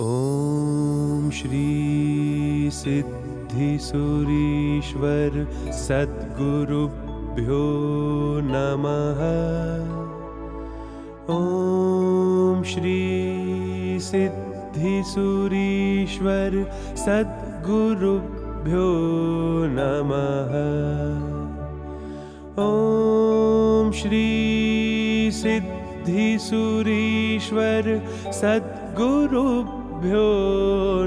ॐ श्री सिद्धिसुरीश्वर सद्गुरुभ्यो नमः। ॐ श्री सिद्धिसुरीश्वर सद्गुरुभ्यो नमः। ॐ श्री सिद्धिसुरीश्वर सद्गुरुभ्यो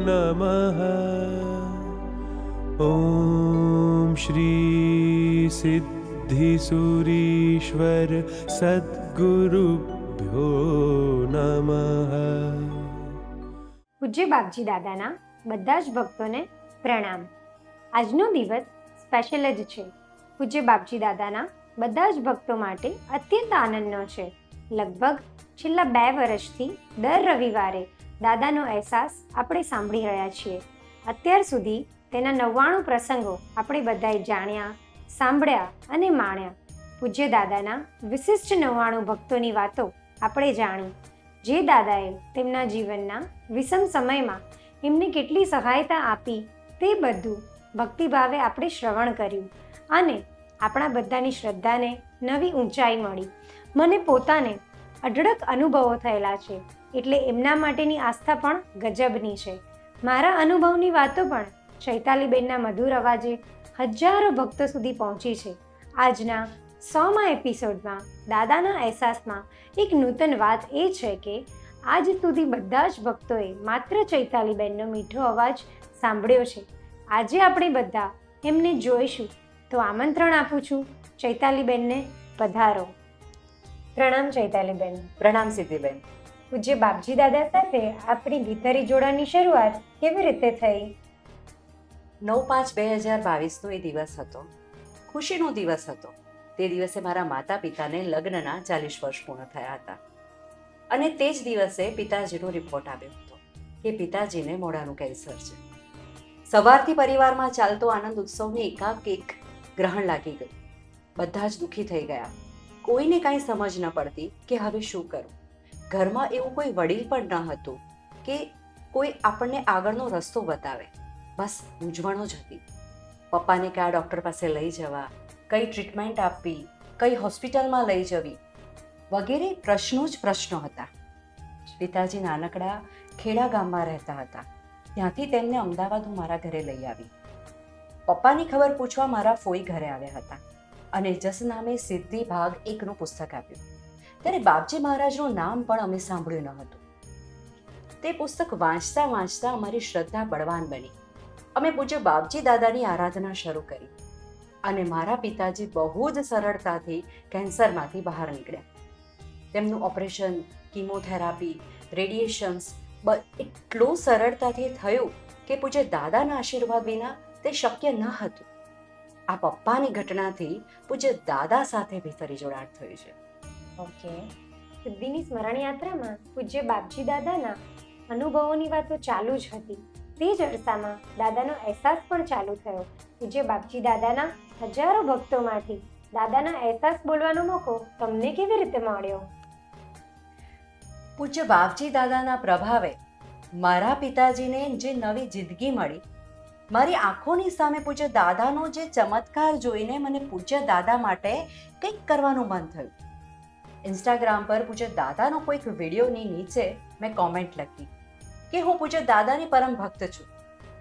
नमः ॐ श्री सिद्धिसुरीश्वर सद्गुरुभ्यो नमः પૂજ્ય બાપજી દાદાના બધા જ ભક્તોને પ્રણામ આજનો દિવસ સ્પેશિયલ જ છે પૂજ્ય બાપજી દાદાના બધા જ ભક્તો માટે અત્યંત આનંદનો છે લગભગ છેલ્લા બે વર્ષથી દર રવિવારે દાદાનો અહેસાસ આપણે સાંભળી રહ્યા છીએ. અત્યાર સુધી તેના નવ્વાણું પ્રસંગો આપણે બધાએ જાણ્યા, સાંભળ્યા અને માણ્યા. પૂજ્ય દાદાના વિશિષ્ટ નવ્વાણું ભક્તોની વાતો આપણે જાણી. જે દાદાએ તેમના જીવનના વિષમ સમયમાં એમને કેટલી સહાયતા આપી તે બધું ભક્તિભાવે આપણે શ્રવણ કર્યું અને આપણા બધાની શ્રદ્ધાને નવી ઊંચાઈ મળી. મને પોતાને અઢળક અનુભવો થયેલા છે. એટલે એમના માટેની આસ્થા પણ ગજબની છે. મારા અનુભવની વાતો પણ ચૈતાલીબેનના મધુર અવાજે હજારો ભક્તો સુધી પહોંચી છે. આજના સોમાં એપિસોડમાં, દાદાના અહેસાસમાં એક નૂતન વાત એ છે કે, આજ સુધી બધા જ ભક્તોએ માત્ર ચૈતાલીબેનનો મીઠો અવાજ સાંભળ્યો છે. આજે આપણે બધા એમને જોઈશું. તો આમંત્રણ આપું છું. ચૈતાલીબેનને પધારો. પ્રણામ ચૈતાલીબેન. પ્રણામ સિદ્ધિબેન. પૂજ્ય બાપજી દાદા સાથે આપણી ગીતરી જોડાની શરૂઆત કેવી રીતે થઈ? નવ પાંચ બે હજાર બાવીસનો એ દિવસ હતો. ખુશીનો દિવસ હતો. તે દિવસે મારા માતા પિતાને લગ્નના ચાલીસ વર્ષ પૂર્ણ થયા હતા. અને તે જ દિવસે પિતાજીનો રિપોર્ટ આવ્યો હતો કે પિતાજીને મોઢાનું કેન્સર છે. સવારથી પરિવારમાં ચાલતો આનંદ ઉત્સવની એકાક એક ગ્રહણ લાગી ગયું. બધા જ દુઃખી થઈ ગયા. કોઈને કાંઈ સમજ ન પડતી કે હવે શું કરું? ઘરમાં એવું કોઈ વડીલ પણ ન હતું કે કોઈ આપણને આગળનો રસ્તો બતાવે. બસ, મૂંઝવણો જ હતી. પપ્પાને કયા ડૉક્ટર પાસે લઈ જવા, કઈ ટ્રીટમેન્ટ આપવી, કઈ હોસ્પિટલમાં લઈ જવી, વગેરે પ્રશ્નો જ પ્રશ્નો હતા. પિતાજી નાનકડા ખેડા ગામમાં રહેતા હતા. ત્યાંથી તેમને અમદાવાદ હું મારા ઘરે લઈ આવી. પપ્પાની ખબર પૂછવા મારા ફોઈ ઘરે આવ્યા હતા અને જસ નામે સિદ્ધિ ભાગ એકનું પુસ્તક આપ્યું. ત્યારે બાપજી મહારાજનું નામ પણ અમે સાંભળ્યું ન હતું. તે પુસ્તક વાંચતા વાંચતા અમારી શ્રદ્ધા બળવાન બની. અમે પૂજ્ય બાપજી દાદાની આરાધના શરૂ કરી અને મારા પિતાજી બહુ જ સરળતાથી કેન્સરમાંથી બહાર નીકળ્યા. તેમનું ઓપરેશન, કિમોથેરાપી રેડિયેશન્સ એટલું સરળતાથી થયું કે પૂજ્ય દાદાના આશીર્વાદ વિના તે શક્ય ન હતું. આ પપ્પાની ઘટનાથી પૂજ્ય દાદા સાથે ભીતરી જોડાણ થયું છે. ઓકે. સિદ્ધિની સ્મરણ યાત્રામાં પૂજ્ય બાપજી દાદાના અનુભવોની વાતો ચાલુ જ હતી. તે જ અરસામાં દાદાનો અહેસાસ પણ ચાલુ થયો. પૂજ્ય બાપજી દાદાના હજારો ભક્તોમાંથી દાદાના અહેસાસ બોલવાનો મોકો તમને કેવી રીતે મળ્યો? પૂજ્ય બાપજી દાદાના પ્રભાવે મારા પિતાજીને જે નવી જિંદગી મળી, મારી આંખોની સામે પૂજ્ય દાદાનો જે ચમત્કાર જોઈને મને પૂજ્ય દાદા માટે કંઈક કરવાનું મન થયું. ઇન્સ્ટાગ્રામ પર પૂજ્ય દાદાનો કોઈક વિડીયોની નીચે મેં કોમેન્ટ લખી કે હું પૂજ્ય દાદાની પરમ ભક્ત છું.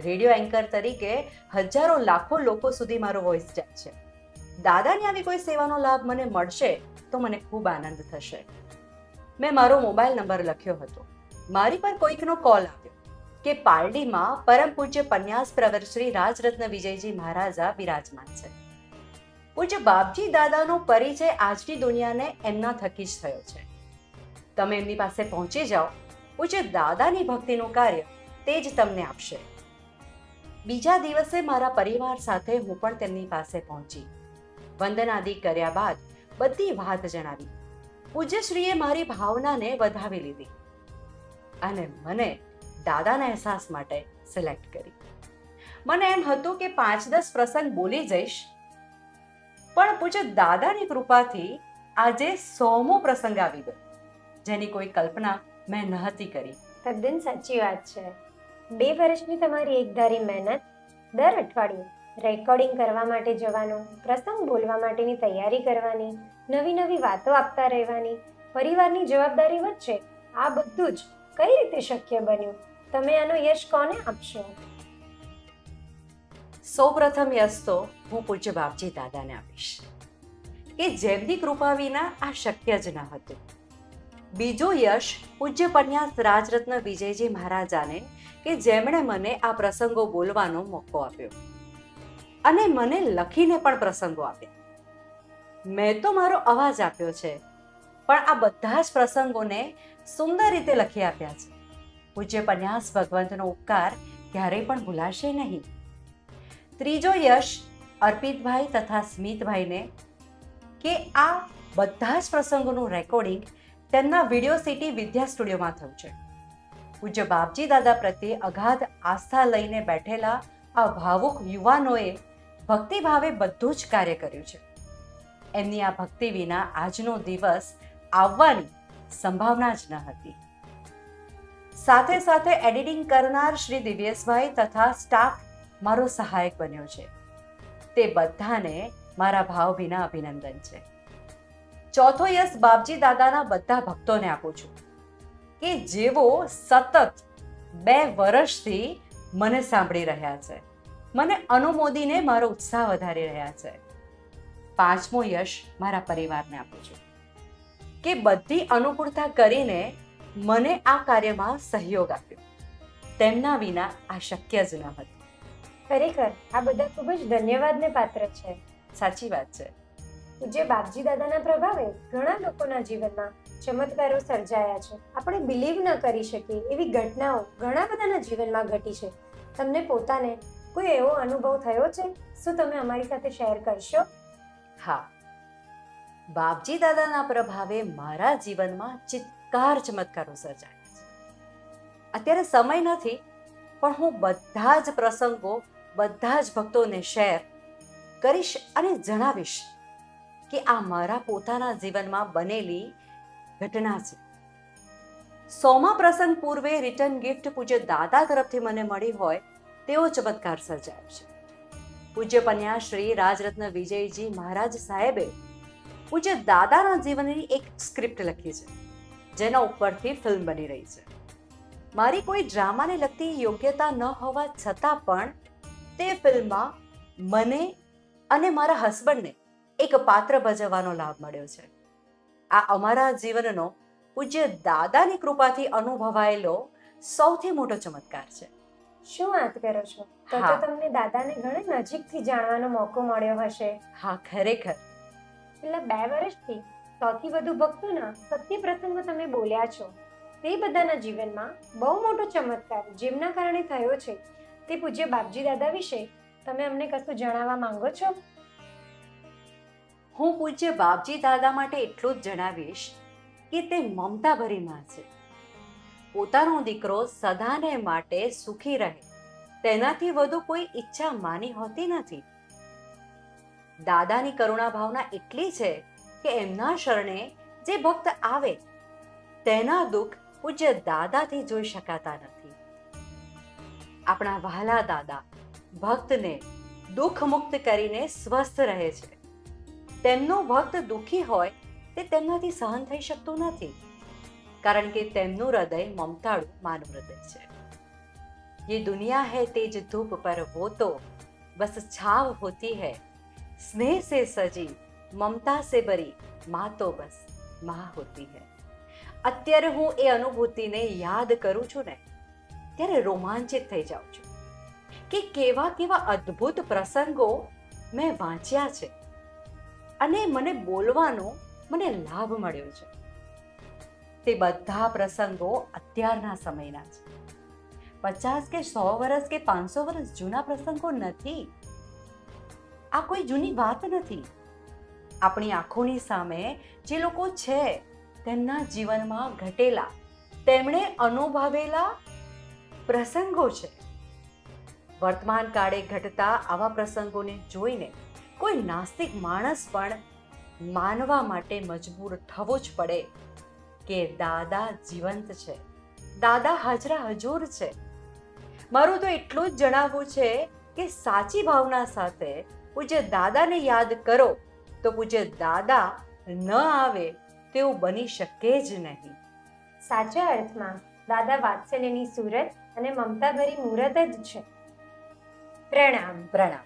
રેડિયો એન્કર તરીકે હજારો લાખો લોકો સુધી મારો વોઇસ જાય છે. દાદાની આવી કોઈ સેવાનો લાભ મને મળશે તો મને ખૂબ આનંદ થશે. મેં મારો મોબાઈલ નંબર લખ્યો હતો. મારી પર કોઈકનો કોલ આવ્યો કે પારડીમાં પરમ પૂજ્ય પન્યાસ પ્રવર શ્રી રાજરત્ન વિજયજી મહારાજા બિરાજમાન છે. પૂજ્ય બાપજી દાદાનો પરિચય આજની દુનિયાને એમના થકી જ થયો છે. તમે એમની પાસે પહોંચી જાઓ પૂજ્ય દાદાની ભક્તિનું કાર્ય તે જ તમને આપશે. બીજા દિવસે મારા પરિવાર સાથે હું પણ તેમની પાસે પહોંચી. વંદનાદિ કર્યા બાદ બધી વાત જણાવી. પૂજ્યશ્રીએ મારી ભાવનાને વધાવી લીધી અને મને દાદાના અહેસાસ માટે સિલેક્ટ કરી. મને એમ હતું કે પાંચ દસ પ્રસંગ બોલી જઈશ પણ પૂજ્ય દાદાની કૃપાથી આજે સોમો પ્રસંગ આવી ગયો. જેની કોઈ કલ્પના મેં નહોતી કરી. તદ્દન સાચી વાત છે. બે વર્ષની તમારી એકધારી મહેનત, દર અઠવાડિયે રેકોર્ડિંગ કરવા માટે જવાનું, પ્રસંગ બોલવા માટેની તૈયારી કરવાની, નવી નવી વાતો આપતા રહેવાની, પરિવારની જવાબદારી વચ્ચે આ બધું જ કઈ રીતે શક્ય બન્યું? તમે આનો યશ કોને આપશો? સૌપ્રથમ યશ તો હું પૂજ્ય બાપજી દાદાને આપીશ. કે જેમની કૃપા વિના આ શક્ય જ ન હતું. બીજો યશ પૂજ્ય પન્યાસ રાજરત્ન વિજયજી મહારાજાને કે જેમણે મને આ પ્રસંગો બોલવાનો મોકો આપ્યો. અને મને લખીને પણ પ્રસંગો આપ્યા. મેં તો મારો અવાજ આપ્યો છે, પણ આ બધા જ પ્રસંગોને સુંદર રીતે લખી આપ્યા છે. પૂજ્ય પન્યાસ ભગવંતનો ઉપકાર ક્યારેય પણ ભૂલાશે નહીં. ત્રીજો યશ અર્પિતભાઈ તથા સ્મિતભાઈને કે આ બધા જ પ્રસંગોનું રેકોર્ડિંગ તેમના વીડિયો સિટી વિદ્યા સ્ટુડિયોમાં થયું છે. પૂજ્ય બાપજી દાદા પ્રત્યે અગાધ આસ્થા લઈને બેઠેલા આ ભાવુક યુવાનોએ ભક્તિભાવે બધું જ કાર્ય કર્યું છે. એમની આ ભક્તિ વિના આજનો દિવસ આવવાની સંભાવના જ ન હતી. સાથે સાથે એડિટિંગ કરનાર શ્રી દિવ્યેશભાઈ તથા સ્ટાફ મારો સહાયક બન્યો છે. તે બધાને મારા ભાવભીના અભિનંદન છે. ચોથો યશ બાપજી દાદાના બધા ભક્તોને આપું છું. કે જેઓ સતત બે વર્ષથી મને સાંભળી રહ્યા છે. મને અનુમોદીને મારો ઉત્સાહ વધારી રહ્યા છે. પાંચમો યશ મારા પરિવારને આપું છું. કે બધી અનુકૂળતા કરીને મને આ કાર્યમાં સહયોગ આપ્યો. તેમના વિના આ શક્ય જ ન હતું. ખરેખર આ બધા ખૂબ જ ધન્યવાદને પાત્ર છે. સાચી વાત છે. પૂજ્ય બાપજી દાદાના પ્રભાવે ઘણા લોકોના જીવનમાં ચમત્કારો સર્જાયા છે. આપણે બિલીવ ન કરી શકીએ એવી ઘટનાઓ ઘણા બધાના જીવનમાં ઘટી છે. તમને પોતાને કોઈ એવો અનુભવ થયો છે? શું તમે અમારી સાથે શેર કરશો? હા. બાપજી દાદાના પ્રભાવે મારા જીવનમાં ચિત્કાર ચમત્કારો સર્જાયા છે. અત્યારે સમય નથી પણ હું બધા જ પ્રસંગો બધા જ ભક્તોને શેર કરીશ અને જણાવીશ કે આ મારા પોતાના જીવનમાં બનેલી ઘટના છે. સોમા પ્રસંગ પૂર્વે રિટર્ન ગિફ્ટ પૂજ્ય દાદા તરફથી મને મળી હોય તેવો ચમત્કાર સર્જાયો છે. પૂજ્ય પન્યા શ્રી રાજરત્ન વિજયજી મહારાજ સાહેબે પૂજ્ય દાદાના જીવનની એક સ્ક્રિપ્ટ લખી છે, જેના ઉપરથી ફિલ્મ બની રહી છે. મારી કોઈ ડ્રામાને લગતી યોગ્યતા ન હોવા છતાં પણ તે ફિલ્મમાં મને અને મારા હસબન્ડને એક પાત્ર ભજવવાનો લાભ મળ્યો છે. આ અમારા જીવનનો પૂજ્ય દાદાની કૃપાથી અનુભવાયેલો સૌથી મોટો ચમત્કાર છે. શું વાત કરો છો? તો તો તમને દાદાને ઘણી નજીકથી જાણવાનો મોકો મળ્યો હશે. હા ખરેખર. છેલ્લા બે વર્ષથી સૌથી વધુ ભક્તોના સત્ય પ્રસંગો તમે બોલ્યા છો. તે બધાના જીવનમાં બહુ મોટો ચમત્કાર જેમના કારણે થયો છે તે પૂજ્ય બાપજી દાદા વિશે તમે અમને કશું જણાવવા માંગો છો? હું પૂજ્ય બાપજી દાદા માટે એટલું જ જણાવીશ કે તે મમતાભરી માં છે. પોતાનો દીકરો સદાને માટે સુખી રહે. તેનાથી વધુ કોઈ ઈચ્છા માની હોતી નથી. દાદાની કરુણા ભાવના એટલી છે કે એમના શરણે જે ભક્ત આવે, તેના દુઃખ પૂજ્ય દાદાથી જોઈ શકાતા નથી. આપણા વહાલા દાદા ભક્તને દુઃખ મુક્ત કરીને સ્વસ્થ રહે છે તેમનો ભક્ત દુઃખી હોય તે તેમનાથી સહન થઈ શકતું નથી કારણ કે તેમનું હૃદય મમતાળું માનવ હૃદય છે ये दुनिया है तेज धूप पर वो तो बस छाव होती है स्नेह से सजी મમતા સે ભરી માં તો બસ માં હોતી હૈ અત્યારે હું એ અનુભૂતિને યાદ કરું છું ને ત્યારે રોમાંચિત થઈ જાઉં છું કે કેવા કેવા અદ્ભુત પ્રસંગો મેં વાંચ્યા છે અને મને બોલવાનો મને લાભ મળ્યો છે. તે બધા પ્રસંગો અત્યારના સમયના છે. પચાસ કે સો વર્ષ કે પાંચસો વર્ષ જૂના પ્રસંગો નથી. આ કોઈ જૂની વાત નથી. આપણી આંખોની સામે જે લોકો છે તેમના જીવનમાં ઘટેલા, તેમણે અનુભવેલા પ્રસંગો છે. વર્તમાન કાળે ઘટતા આવા પ્રસંગોને જોઈને કોઈ નાસ્તિક માણસ પણ માનવા માટે મજબૂર થવું જ પડે કે દાદા જીવંત છે, દાદા હાજરા હજુર છે. મારું તો એટલું જ જણાવવું છે કે સાચી ભાવના સાથે પૂજ્ય દાદાને યાદ કરો તો પૂજ્ય દાદા ન આવે તેવું બની શકે જ નહીં. સાચા અર્થમાં દાદા વાત્સલ્યની સુરત અને મમતાભરી મૂરત જ છે. પ્રણામ. પ્રણામ.